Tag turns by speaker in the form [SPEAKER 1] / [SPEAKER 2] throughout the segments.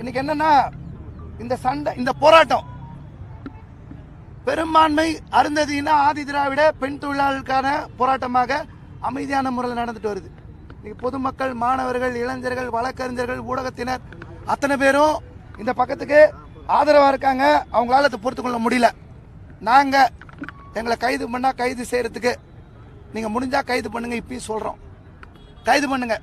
[SPEAKER 1] இன்னைக்கு என்னன்னா இந்த சண்டை இந்த போராட்டம். பெரும்பான்மை அருந்ததினா ஆதி திராவிட பெண் தொழிலாளர்களுக்கான போராட்டமாக அமைதியான முறையில் நடந்துட்டு வருது. இன்னைக்கு பொதுமக்கள் மாணவர்கள் இளைஞர்கள் வழக்கறிஞர்கள் ஊடகத்தினர் அத்தனை பேரும் இந்த பக்கத்துக்கு ஆதரவாக இருக்காங்க. அவங்களால அதை பொறுத்து கொள்ள முடியல. நாங்கள் எங்களை கைது பண்ணால் கைது செய்கிறதுக்கு நீங்கள் முடிஞ்சால் கைது பண்ணுங்க இப்பயும் சொல்கிறோம் கைது பண்ணுங்க.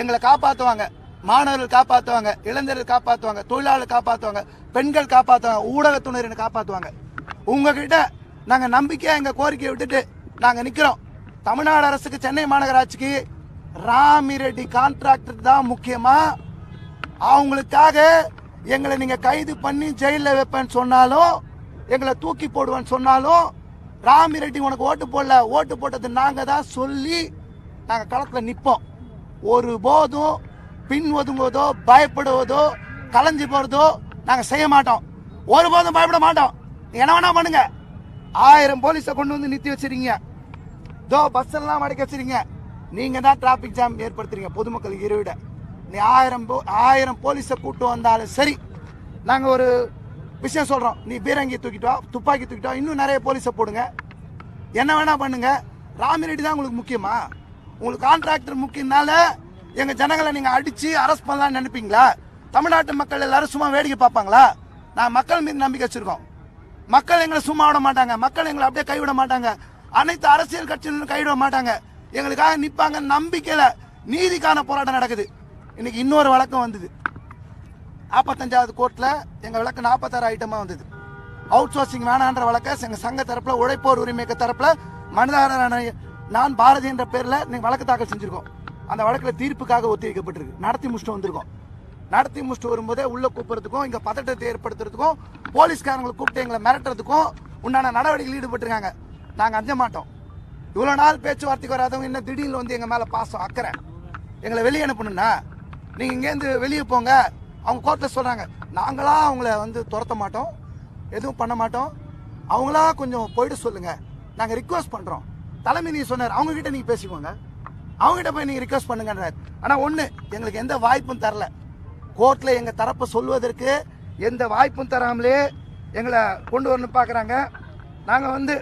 [SPEAKER 1] எங்களை காப்பாற்றுவாங்க மாணவர்கள் காப்பாற்றுவாங்க இளைஞர்கள் காப்பாற்றுவாங்க தொழிலாளர் காப்பாற்றுவாங்க பெண்கள் காப்பாற்றுவாங்க ஊடகத்துணரின் காப்பாற்றுவாங்க உங்ககிட்ட நாங்கள் நம்பிக்கையாக எங்கள் கோரிக்கையை விட்டுட்டு நாங்கள் நிற்கிறோம் தமிழ்நாடு அரசுக்கு சென்னை மாநகராட்சிக்கு ராமிரெட்டி கான்ட்ராக்டர் தான் முக்கியமாக அவங்களுக்காக எங்களை நீங்கள் கைது பண்ணி ஜெயிலில் வைப்பேன்னு சொன்னாலும் எங்களை தூக்கி போடுவேன்னு சொன்னாலும் ராமிரெட்டி உனக்கு ஓட்டு போடல ஓட்டு போட்டது நாங்கள் தான் சொல்லி நாங்கள் களத்தில் நிற்போம் ஒரு போதும் பின் ஒதுங்குவதோ பயப்படுவதோ கலைஞ்சு போறதோ நாங்க செய்ய மாட்டோம். ஒருபோதும் பயப்பட மாட்டோம். என்ன வேணா பண்ணுங்க. ஆயிரம் போலீஸை கொண்டு வந்து நிறுத்தி வச்சிருக்கீங்க. தோ பஸ் எல்லாம் அடைக்க வச்சிருக்கீங்க. நீங்க தான் டிராபிக் ஜாம் ஏற்படுத்துறீங்க பொதுமக்கள் இருவிட. நீ ஆயிரம் போ- ஆயிரம் போலீஸை கூட்டு வந்தாலும் சரி நாங்க ஒரு விஷயம் சொல்றோம். நீ பீரங்கி தூக்கிட்டு வா துப்பாக்கி தூக்கிட்டு வா இன்னும் நிறைய போலீஸை போடுங்க. என்ன வேணா பண்ணுங்க. ராமிரெட்டி தான் உங்களுக்கு முக்கியமா? உங்களுக்கு கான்ட்ராக்டர் முக்கியனால எங்க ஜனங்களை நீங்க அடிச்சு அரெஸ்ட் பண்ணலாம்னு நினைப்பீங்களா? தமிழ்நாட்டு மக்கள் எல்லாரும் சும்மா வேடிக்கை பார்ப்பாங்களா? நான் மக்கள் மீது நம்பிக்கை வச்சிருக்கோம். மக்கள் எங்களை சும்மா விட மாட்டாங்க. மக்கள் எங்களை அப்படியே கைவிட மாட்டாங்க. அனைத்து அரசியல் கட்சியினரும் கைவிட மாட்டாங்க. எங்களுக்காக நிற்பாங்க நம்பிக்கையில நீதிக்கான போராட்டம் நடக்குது. இன்னைக்கு இன்னொரு வழக்கம் வந்தது. நாற்பத்தஞ்சாவது கோர்ட்டில் எங்கள் வழக்கு நாற்பத்தாறு ஐட்டமாக வந்தது. அவுட் சோர்சிங் வேணான்ற வழக்கை எங்கள் சங்க தரப்பில் உழைப்போர் உரிமைக்கு தரப்பில் தரப்புல நான் பாரதி என்ற பேரில் நீங்கள் வழக்கு தாக்கல் செஞ்சுருக்கோம். அந்த வழக்கில் தீர்ப்புக்காக ஒத்திவைக்கப்பட்டிருக்கு. நடத்தி முடிச்சுட்டு வந்திருக்கோம். நடத்தி முடிச்சுட்டு வரும்போதே உள்ள கூப்பிட்றதுக்கும் இங்கே பதட்டத்தை ஏற்படுத்துறதுக்கும் போலீஸ்காரங்களை கூப்பிட்டு எங்களை மிரட்டுறதுக்கும் உண்டான நடவடிக்கையில் ஈடுபட்டிருக்காங்க. நாங்கள் அஞ்ச மாட்டோம். இவ்வளோ நாள் பேச்சுவார்த்தைக்கு வராதவங்க என்ன திடீர்னு வந்து எங்கள் மேலே பாசம் அக்கறை. எங்களை வெளியே அனுப்பணும்னா நீங்கள் இங்கேருந்து வெளியே போங்க. அவங்க கோர்ட்டில் சொல்கிறாங்க நாங்களாக அவங்கள வந்து துரத்த மாட்டோம். எதுவும் பண்ண மாட்டோம். அவங்களா கொஞ்சம் போயிட்டு சொல்லுங்கள் நாங்கள் ரிக்வஸ்ட் பண்ணுறோம் தலைமை நீ சொன்னார். அவங்கக்கிட்ட நீங்கள் பேசிக்கோங்க. அவங்ககிட்ட போய் நீங்க ரிக்வஸ்ட் பண்ணுங்கன்றார் ஆனா ஒண்ணு எங்களுக்கு எந்த வாய்ப்பும் தரல. கோர்ட்ல எங்க தரப்பை சொல்வதற்கு எந்த வாய்ப்பும் தராமலே எங்களை கொண்டு வரணும் பாக்குறாங்க. நாங்க வந்து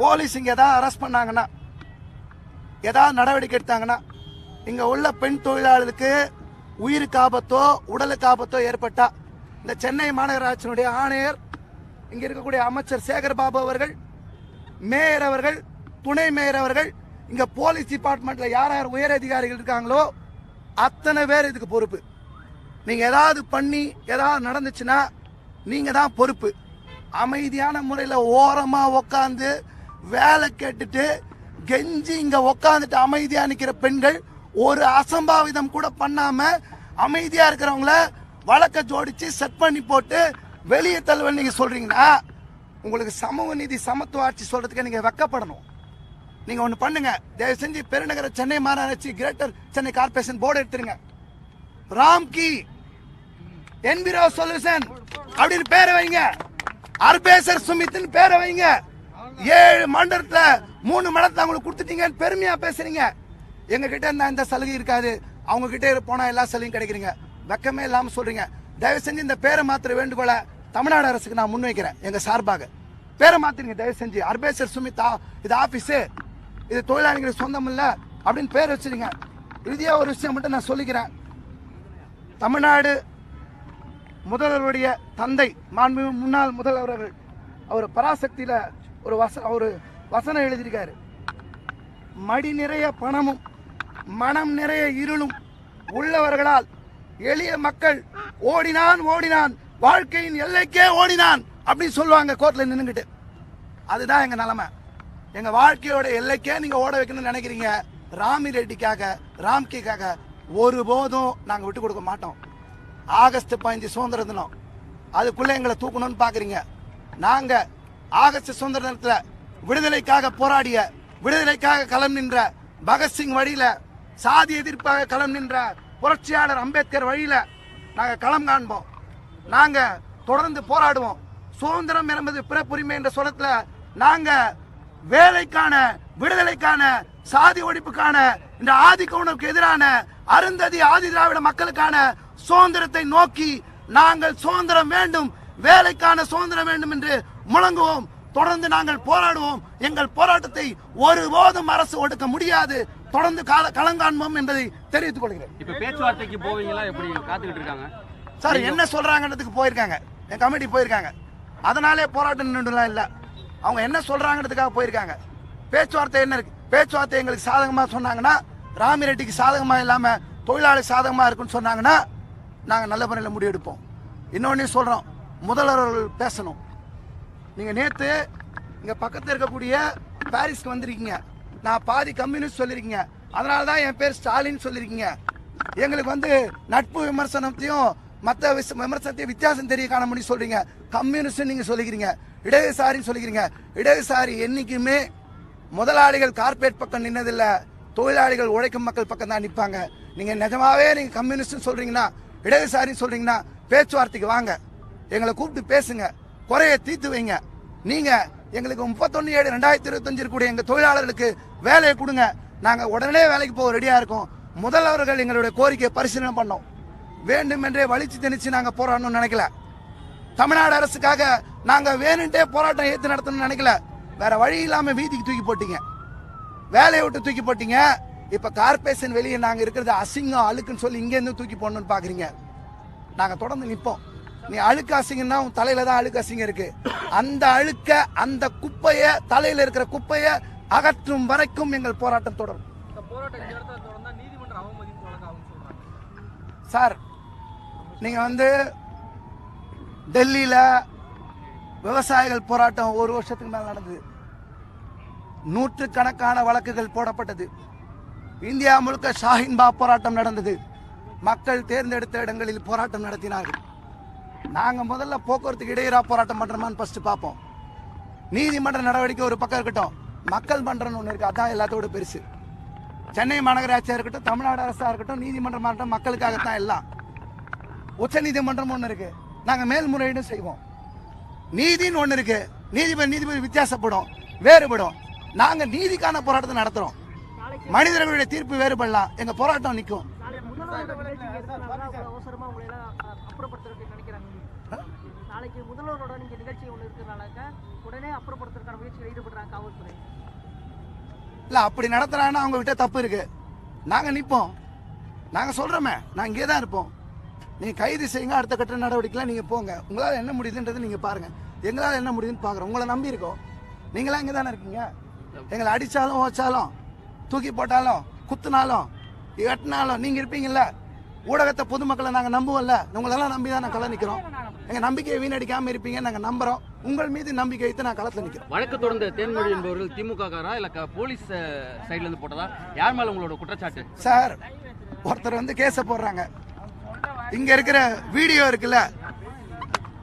[SPEAKER 1] போலீஸ் இங்க ஏதாவது அரெஸ்ட் பண்ணாங்கன்னா ஏதாவது நடவடிக்கை எடுத்தாங்கன்னா இங்க உள்ள பெண் தொழிலாளருக்கு உயிருக்கு ஆபத்தோ உடலுக்கு ஆபத்தோ ஏற்பட்டா இந்த சென்னை மாநகராட்சியினுடைய ஆணையர் இங்க இருக்கக்கூடிய அமைச்சர் சேகர் பாபு அவர்கள் மேயர் அவர்கள் துணை மேயர் அவர்கள் இங்க போலீஸ் டிபார்ட்மெண்ட்ல யார் யார் உயர் அதிகாரிகள் இருக்காங்களோ அத்தனை பேர் இதுக்கு பொறுப்பு. நீங்க ஏதாவது பண்ணி ஏதாவது நடந்துச்சுன்னா நீங்க தான் பொறுப்பு. அமைதியான முறையில் ஓரமா உக்காந்து வேலை கேட்டுட்டு கெஞ்சி இங்க உக்காந்துட்டு அமைதியா நிக்கிற பெண்கள் ஒரு அசம்பாவிதம் கூட பண்ணாம அமைதியா இருக்கிறவங்கள வழக்க ஜோடிச்சு செட் பண்ணி போட்டு வெளியே தள்ளுவல் நீங்க சொல்றீங்கன்னா உங்களுக்கு சமூக நீதி சமத்துவ ஆட்சி சொல்றதுக்கு நீங்க வெக்கப்படணும். நீங்க ஒண்ணு பண்ணுங்க. தயவு செஞ்சு பெருநகர சென்னை மாநகராட்சி கிரேட்டர் சென்னை கார்பரேஷன் போர்டு எடுத்துருங்க. ராம்கி என்பிரோ சொல்யூஷன் அப்படின்னு பேரை வைங்க. அர்பேசர் சுமித்னு பேரை வைங்க. ஏழு மண்டலத்துல மூணு மடத்தை அவங்களுக்கு கொடுத்துட்டீங்கன்னு பெருமையா பேசுறீங்க. எங்க கிட்ட இருந்தா இந்த சலுகை இருக்காது. அவங்க கிட்ட போனா எல்லா சலுகையும் கிடைக்கிறீங்க. வெக்கமே இல்லாம சொல்றீங்க. தயவு செஞ்சு இந்த பேரை மாத்திர வேண்டுகோள தமிழ்நாடு அரசுக்கு நான் முன்வைக்கிறேன் எங்க சார்பாக. பேரை மாத்திருங்க தயவு செஞ்சு அர்பேசர் சுமிதா இது ஆபீஸ் இது தொழிலாளிகளுக்கு சொந்தம் இல்லை அப்படின்னு பேர் வச்சுருங்க. இறுதியாக ஒரு விஷயம் மட்டும் நான் சொல்லிக்கிறேன். தமிழ்நாடு முதல்வருடைய தந்தை மாண்பு முன்னாள் முதல்வர் அவர்கள் அவர் பராசக்தியில் ஒரு வச ஒரு வசனம் எழுதியிருக்காரு. மடி நிறைய பணமும் மனம் நிறைய இருளும் உள்ளவர்களால் எளிய மக்கள் ஓடினான் ஓடினான். வாழ்க்கையின் எல்லைக்கே ஓடினான் அப்படின்னு சொல்லுவாங்க கோர்ட்டில் நின்றுக்கிட்டு அதுதான் எங்கள் நிலமை. எங்க வாழ்க்கையோட எல்லைக்கே நீங்க ஓட வைக்கணும்னு நினைக்கிறீங்க. ராமி ரெட்டிக்காக ராம்கிக்காக ஒருபோதும் நாங்க விட்டு கொடுக்க மாட்டோம். ஆகஸ்ட் பதினஞ்சு சுதந்திர தினம். அதுக்குள்ள எங்களை தூக்கணும்னு பாக்குறீங்க. நாங்க ஆகஸ்ட் சுதந்திர தினத்துல விடுதலைக்காக போராடிய விடுதலைக்காக களம் நின்ற பகத்சிங் வழியில சாதி எதிர்ப்பாக களம் நின்ற புரட்சியாளர் அம்பேத்கர் வழியில நாங்க களம் காண்போம். நாங்க தொடர்ந்து போராடுவோம். சுதந்திரம் என்பது பிறப்புரிமை என்ற சொல்லத்துல நாங்கள் வேலைக்கான விடுதலைக்கான சாதி ஒழிப்புக்கான இந்த ஆதி கவுனருக்கு எதிரான அருந்ததி ஆதி திராவிட மக்களுக்கான சுதந்திரத்தை நோக்கி நாங்கள் சுதந்திரம் வேண்டும் வேலைக்கான சுதந்திரம் வேண்டும் என்று முழங்குவோம். தொடர்ந்து நாங்கள் போராடுவோம். எங்கள் போராட்டத்தை ஒருபோதும் அரசு ஒடுக்க முடியாது. தொடர்ந்து கால களங்காண்போம் என்பதை தெரிவித்துக் கொள்கிறேன்.
[SPEAKER 2] இப்ப பேச்சுவார்த்தைக்கு போவீங்களா? எப்படி காத்துக்கிட்டு இருக்காங்க?
[SPEAKER 1] சார் என்ன சொல்றாங்கன்றதுக்கு போயிருக்காங்க. என் கமிட்டி போயிருக்காங்க. அதனாலே போராட்டம் நின்றுலாம் இல்ல. அவங்க என்ன சொல்றாங்கன்றதுக்காக போயிருக்காங்க. பேச்சுவார்த்தை என்ன இருக்கு? பேச்சுவார்த்தை எங்களுக்கு சாதகமா சொன்னாங்கன்னா ராமி ரெட்டிக்கு சாதகமா இல்லாம தொழிலாளி சாதகமா இருக்குன்னு சொன்னாங்கன்னா நாங்க நல்ல முறையில் முடிவெடுப்போம். இன்னொன்னு சொல்றோம். முதல்வர் அவர்கள் பேசணும். நீங்க நேத்து இங்க பக்கத்தில் இருக்கக்கூடிய பாரிஸ்க்கு வந்திருக்கீங்க. நான் பாதி கம்யூனிஸ்ட் சொல்லியிருக்கீங்க அதனால தான் என் பேர் ஸ்டாலின் சொல்லியிருக்கீங்க எங்களுக்கு வந்து நட்பு விமர்சனத்தையும் மற்ற விமர்சனத்தையும் வித்தியாசம் தெரிய காண முடியும் சொல்றீங்க. கம்யூனிஸ்ட் நீங்க சொல்லிக்கிறீங்க. இடதுசாரின்னு சொல்லிக்கிறீங்க. இடதுசாரி என்றைக்குமே முதலாளிகள் கார்ப்பரேட் பக்கம் நின்னதில்லை. தொழிலாளிகள் உழைக்கும் மக்கள் பக்கம் தான் நிற்பாங்க. நீங்கள் நிஜமாவே நீங்கள் கம்யூனிஸ்ட் சொல்கிறீங்கன்னா இடதுசாரின்னு சொல்கிறீங்கன்னா பேச்சுவார்த்தைக்கு வாங்க. எங்களை கூப்பிட்டு பேசுங்க. குறைய தீர்த்து வைங்க. நீங்கள் எங்களுக்கு முப்பத்தொன்னு ஏழு ரெண்டாயிரத்தி இருபத்தஞ்சு இருக்கக்கூடிய எங்கள் தொழிலாளர்களுக்கு வேலையை கொடுங்க. நாங்கள் உடனே வேலைக்கு போக ரெடியாக இருக்கோம். முதல்வர்கள் எங்களுடைய கோரிக்கையை பரிசீலனை பண்ணோம். வேண்டுமென்றே வலிச்சு திணிச்சு நாங்கள் போராடணும்னு நினைக்கல. தமிழ்நாடு அரசுக்காக நாங்க வேணுன்ட்டே போராட்டம் ஏத்து நடத்தணும்னு நினைக்கல. வேற வழி இல்லாம வீதிக்கு தூக்கி போட்டீங்க. வேலையை விட்டு தூக்கி போட்டீங்க. இப்ப கார்பரேஷன் வெளியே நாங்க இருக்கிறது அசிங்கம் அழுக்குன்னு சொல்லி இங்க இருந்து தூக்கி போடணும்னு பாக்குறீங்க. நாங்க தொடர்ந்து நிப்போம். நீ அழுக்கு அசிங்கம்னா உன் தலையில தான் அழுக்கு அசிங்கம் இருக்கு. அந்த அழுக்க அந்த குப்பைய தலையில இருக்கிற குப்பைய அகற்றும் வரைக்கும் எங்கள் போராட்டம் தொடரும். சார் நீங்க வந்து டெல்லியில் விவசாயிகள் போராட்டம் ஒரு வருஷத்துக்கு மேலே நடந்தது. நூற்றுக்கணக்கான வழக்குகள் போடப்பட்டது. இந்தியா முழுக்க ஷாஹின்பா போராட்டம் நடந்தது. மக்கள் தேர்ந்தெடுத்த இடங்களில் போராட்டம் நடத்தினார்கள். நாங்கள் முதல்ல போக்குவரத்துக்கு இடையூறா போராட்டம் பண்ணுறோமான்னு ஃபஸ்ட்டு பார்ப்போம். நீதிமன்ற நடவடிக்கை ஒரு பக்கம் இருக்கட்டும். மக்கள் மன்றம்னு ஒன்று இருக்குது அதான் எல்லாத்தோட பெருசு. சென்னை மாநகராட்சியாக இருக்கட்டும் தமிழ்நாடு அரசாக இருக்கட்டும் நீதிமன்றம் மாவட்டம் மக்களுக்காகத்தான் எல்லாம். உச்ச நீதிமன்றம் ஒன்று இருக்குது நாங்க மேல்முறையீடும் செய்வோம். நீதின்னு ஒன்று இருக்கு. நீதிபதி நீதிபதி வித்தியாசப்படும் வேறுபடும். நாங்க நீதிக்கான போராட்டத்தை நடத்துறோம். மனிதர்களுடைய தீர்ப்பு வேறுபடலாம் எங்க போராட்டம் நிற்கும்
[SPEAKER 3] நாளைக்கு முதல்வரோட நீங்க நிகழ்ச்சி ஒன்று இருக்கிறனால உடனே அப்புறப்படுத்துறதுக்கான முயற்சியில் ஈடுபடுறாங்க காவல்துறை.
[SPEAKER 1] இல்ல அப்படி நடத்துறாங்கன்னா அவங்க விட்ட தப்பு இருக்கு. நாங்க நிப்போம். நாங்க சொல்றோமே நான் இங்கே தான் இருப்போம். நீங்க கைது செய்யுங்க அடுத்த கட்ட நடவடிக்கைலாம் நீங்க போங்க. உங்களால என்ன முடியுதுன்றது நீங்க பாருங்க. எங்களால என்ன முடியுதுன்னு பாக்குறோம். உங்களை நம்பி இருக்கோம். நீங்களாம் இங்கே தானே இருக்கீங்க? எங்களை அடிச்சாலும் ஓச்சாலும் தூக்கி போட்டாலும் குத்துனாலும் வெட்டினாலும் நீங்க இருப்பீங்கல்ல? ஊடகத்தை பொதுமக்களை நாங்க நம்புவோம்ல? உங்களெல்லாம் நம்பி தான் நான் களம் நிக்கிறோம் எங்க நம்பிக்கையை வீணடிக்காம இருப்பீங்க நாங்க நம்புறோம். உங்கள் மீது நம்பிக்கை வைத்து நான் களத்துல நிக்கிறோம்.
[SPEAKER 2] வழக்கு தொடர்ந்த தேன்மொழி என்பவர்கள் திமுக காரா இல்ல போலீஸ் சைடுல இருந்து போட்டதா? யார் மேல உங்களோட குற்றச்சாட்டு?
[SPEAKER 1] சார் ஒருத்தர் வந்து கேஸ போடுறாங்க. இங்க இருக்கிற வீடியோ இருக்குல்ல?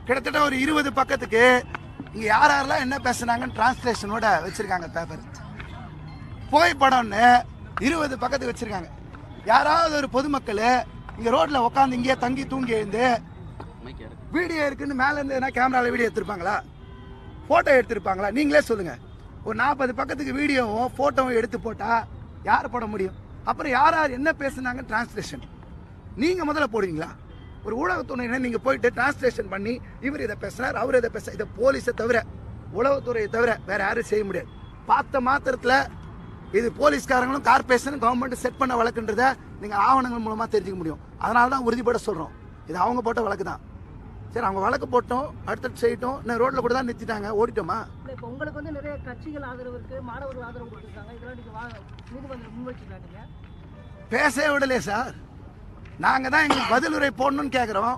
[SPEAKER 1] கிட்டத்தட்ட ஒரு இருபது பக்கத்துக்கு இங்க யார் யாரெல்லாம் என்ன பேசுனாங்கன்னு டிரான்ஸ்லேஷனோட வச்சிருக்காங்க பேப்பர் புகைப்படம்னு இருபது பக்கத்துக்கு வச்சிருக்காங்க. யாராவது ஒரு பொதுமக்கள் இங்க ரோட்ல உட்காந்து இங்கேயே தங்கி தூங்கி எழுந்து வீடியோ இருக்குன்னு மேல இருந்து எதனா கேமரால வீடியோ எடுத்திருப்பாங்களா? போட்டோ எடுத்திருப்பாங்களா? நீங்களே சொல்லுங்க. ஒரு நாற்பது பக்கத்துக்கு வீடியோவும் போட்டோவும் எடுத்து போட்டா யார் போட முடியும்? அப்புறம் யார் யார் என்ன பேசுனாங்க டிரான்ஸ்லேஷன் நீங்க முதல்ல போடுவீங்களா? ஒரு ஊடகத்துறை நீங்க போயிட்டு டிரான்ஸ்லேஷன் பண்ணி இவர் இதை பேசுறாரு அவர் இதை பேச இதை போலீஸை தவிர உளவுத்துறையை தவிர வேற யாரும் செய்ய முடியாது. பார்த்த மாத்திரத்துல இது போலீஸ்காரங்களும் கார்பரேஷனும் கவர்மெண்ட் செட் பண்ண வழக்குன்றத நீங்க ஆவணங்கள் மூலமா தெரிஞ்சுக்க முடியும். அதனால தான் உறுதிப்பட சொல்றோம். இது அவங்க போட்ட வழக்கு தான். சரி அவங்க வழக்கு போட்டோம் அடுத்தது செய்யட்டும் நான் ரோட்ல கூட தான் நிறுத்திட்டாங்க ஓடிட்டோமா?
[SPEAKER 3] இப்போ உங்களுக்கு வந்து நிறைய கட்சிகள் ஆதரவு இருக்கு மாணவர்கள் ஆதரவு கொடுத்துருக்காங்க. இதெல்லாம் நீங்க வா நீதிமன்றம் முன்வச்சுக்கலாம் நீங்க
[SPEAKER 1] பேசவே விடலையே சார். நாங்க தான் எங்களுக்கு பதிலுரை போடணும்னு கேட்குறோம்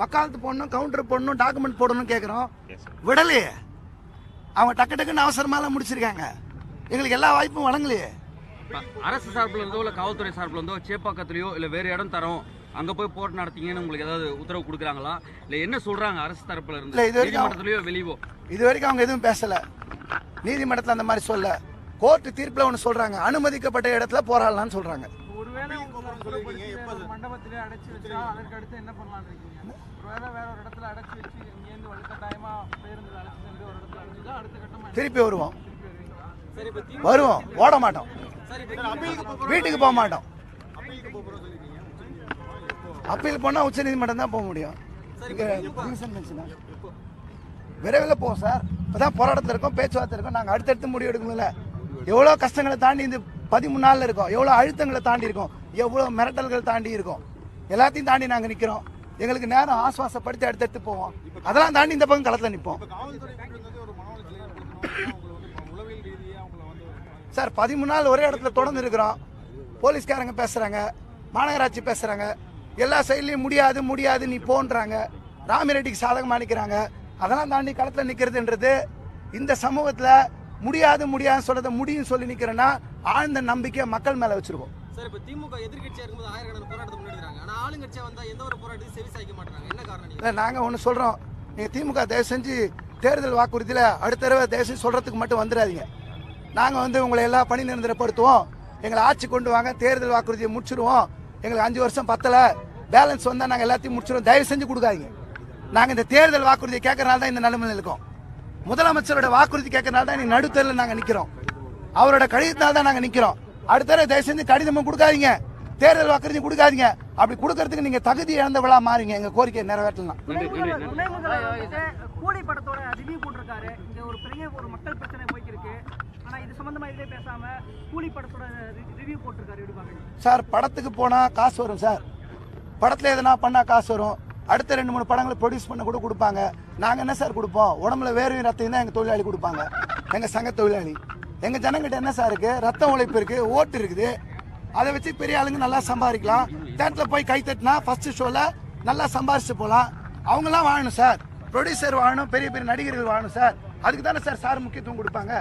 [SPEAKER 1] வக்காலத்து போடணும் கவுண்டர் போடணும் டாக்குமெண்ட் போடணும்னு கேட்குறோம் விடலையே. அவங்க டக்கு டக்குன்னு அவசரமாலாம் முடிச்சிருக்காங்க. எங்களுக்கு எல்லா வாய்ப்பும் வழங்கலையே.
[SPEAKER 2] அரசு சார்பில் இருந்தோ இல்ல காவல்துறை சார்பில் இருந்தோ சேப்பாக்கத்துலயோ இல்ல வேற இடம் தரோம் அங்க போய் போராட்டம் நடத்தீங்கன்னு உங்களுக்கு ஏதாவது உத்தரவு கொடுக்குறாங்களா? இல்ல என்ன சொல்றாங்க அரசு தரப்புல இருந்து?
[SPEAKER 1] இல்ல, இது வரைக்கும்
[SPEAKER 2] நீதிமன்றத்திலயோ வெளியவோ?
[SPEAKER 1] இது வரைக்கும் அவங்க எதுவும் பேசல. நீதிமன்றத்தில் அந்த மாதிரி சொல்ல. கோர்ட்டு தீர்ப்புல ஒன்று சொல்றாங்க. அனுமதிக்கப்பட்ட இடத்துல போராடலாம்னு சொல்றாங்க.
[SPEAKER 4] வேற மண்டபத்திலே அடைச்சு வச்சா அதற்கு அடுத்து என்ன பண்ணலாம்னு இருக்கீங்க? ஒருவேளை வேற ஒரு இடத்துல அடைச்சு வச்சு இங்கேருந்து வலுக்கட்டாயமா பேருந்து அழைச்சு சென்று ஒரு இடத்துல அடைச்சா அடுத்த கட்டமா
[SPEAKER 1] திருப்பி வருவோம்.
[SPEAKER 4] இப்போ
[SPEAKER 1] வருவோம். ஓட மாட்டோம்.
[SPEAKER 4] சரி இப்போ
[SPEAKER 1] வீட்டுக்கு போக மாட்டோம். அப்பீல் போனால் உச்சநீதிமன்றம் தான் போக முடியும்? விரைவில் போவோம் சார். இப்போதான் போராட்டத்தில் இருக்கோம் பேச்சுவார்த்தை இருக்கோம். நாங்கள் அடுத்தடுத்து முடிவு எடுக்கணும்ல. எவ்வளோ கஷ்டங்களை தாண்டி இந்த பதிமூணு நாளில் இருக்கோம். எவ்வளோ அழுத்தங்களை தாண்டி இருக்கோம். எவ்வளோ மிரட்டல்கள் தாண்டி இருக்கோம். எல்லாத்தையும் தாண்டி நாங்கள் நிற்கிறோம் எங்களுக்கு நேரம் ஆஸ்வாசப்படுத்தி அடுத்தடுத்து போவோம். அதெல்லாம் தாண்டி இந்த பக்கம் களத்தில் நிற்போம் சார் பதிமூணு நாள் ஒரே இடத்துல தொடர்ந்து இருக்கிறோம். போலீஸ்காரங்க பேசுகிறாங்க மாநகராட்சி பேசுகிறாங்க எல்லா சைட்லயும் முடியாது முடியாது நீ போன்றாங்க. ராமிரெட்டிக்கு சாதகமாக நிற்கிறாங்க அதெல்லாம் தாண்டி களத்தில் நிற்கிறதுன்றது இந்த சமூகத்தில் முடியாது முடியாதுன்னு சொல்கிறத முடியும்னு சொல்லி நிற்கிறேன்னா ஆழ்ந்த நம்பிக்கை மக்கள் மேலே வச்சுருக்கோம்
[SPEAKER 5] சார் இப்போ திமுக எதிர்கட்சியாக இருக்கும்போது ஆயிரக்கணக்கான போராட்டத்தை முன்னெடுக்கிறாங்க. ஆனால் ஆளுங்கட்சியாக வந்தால் எந்த ஒரு போராட்டத்தையும் செவி சாய்க்க மாட்டாங்க என்ன காரணம்
[SPEAKER 1] இல்லை நாங்கள் ஒன்று சொல்கிறோம் நீங்கள் திமுக தயவு செஞ்சு தேர்தல் வாக்குறுதியில் அடுத்த தடவை தயவு செஞ்சு சொல்கிறதுக்கு மட்டும் வந்துடாதீங்க. நாங்கள் வந்து உங்களை எல்லாம் பணி நிரந்தரப்படுத்துவோம். எங்களை ஆட்சி கொண்டு வாங்க தேர்தல் வாக்குறுதியை முடிச்சிருவோம். எங்களுக்கு அஞ்சு வருஷம் பத்தலை பேலன்ஸ் வந்தால் நாங்கள் எல்லாத்தையும் முடிச்சிருவோம். தயவு செஞ்சு கொடுக்காதீங்க. நாங்கள் இந்த தேர்தல் வாக்குறுதியை கேட்கறனால தான் இந்த நிலைமையில் இருக்கோம். முதலமைச்சரோட வாக்குறுதி கேட்கறனால தான் இன்னைக்கு நடுத்தரில் நாங்கள் நிற்கிறோம் அவரோட கடிதத்தால் தான் நாங்கள் நிற்கிறோம் அடுத்த தடவை தயவு செஞ்சு கடிதமும் கொடுக்காதீங்க. தேர்தல் வாக்குறுதி கொடுக்காதீங்க. அப்படி கொடுக்கறதுக்கு நீங்க தகுதி இழந்தவளா மாறீங்க. எங்க கோரிக்கையை நிறைவேற்றலாம்.
[SPEAKER 3] கூலி படத்தோட ரிவ்யூ போட்டிருக்காரு. இங்க ஒரு பெரிய ஒரு மக்கள் பிரச்சனை போய்க்கு இருக்கு ஆனா இது சம்பந்தமா இதே பேசாம கூலி படத்தோட ரிவ்யூ போட்டிருக்காரு
[SPEAKER 1] சார் படத்துக்கு போனா காசு வரும் சார். படத்துல எதனா பண்ணா காசு வரும். அடுத்த ரெண்டு மூணு படங்களை ப்ரொடியூஸ் பண்ண கூட கொடுப்பாங்க. நாங்க என்ன சார் கொடுப்போம்? உடம்புல வேர்வையும் ரத்தையும் தான் எங்க தொழிலாளி கொடுப்பாங்க. எங்க சங்க தொழிலாளி. எங்க ஜனங்கிட்ட என்ன சார் இருக்கு? ரத்த உழைப்பு இருக்கு ஓட்டு இருக்குது. அதை வச்சு பெரிய ஆளுங்க நல்லா சம்பாதிக்கலாம். தேட்டரில் போய் கை தட்டினா ஃபர்ஸ்ட் ஷோல நல்லா சம்பாரிச்சு போகலாம். அவங்களாம் வாழணும் சார். ப்ரொடியூசர் வாழணும் பெரிய பெரிய நடிகர்கள் வாழணும் சார். அதுக்கு தானே சார் சார் முக்கியத்துவம் கொடுப்பாங்க.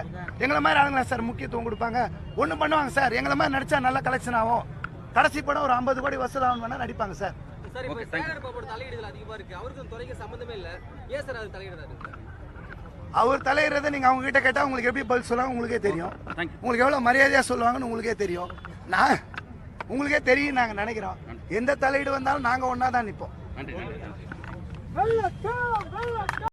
[SPEAKER 1] எங்களை மாதிரி ஆளுங்களா சார் முக்கியத்துவம் கொடுப்பாங்க. ஒன்று பண்ணுவாங்க சார். எங்களை மாதிரி நடிச்சா நல்ல கலெக்ஷன் ஆகும். கடைசி படம் ஒரு ஐம்பது கோடி வசூல் ஆகும் வேணா நடிப்பாங்க சார்.
[SPEAKER 5] சார் இப்ப
[SPEAKER 2] Okay, thank you.
[SPEAKER 5] சேகர் பாபோட தலையீடுகள் அதிகமா இருக்கு. அவருக்கு அந்த துறைக்கு சம்பந்தமே இல்ல. ஏன் சார் அது தலையிடுறாரு சார்
[SPEAKER 1] அவர் தலையிடுறதை நீங்க அவங்க கிட்ட கேட்டா உங்களுக்கு எப்படி பதில் சொல்லுவாங்க உங்களுக்கே தெரியும். உங்களுக்கு எவ்வளவு மரியாதையா சொல்லுவாங்கன்னு உங்களுக்கே தெரியும். நான் உங்களுக்கே தெரியும் நாங்க நினைக்கிறோம். எந்த தலையீடு வந்தாலும் நாங்க ஒன்னா தான் நிற்போம்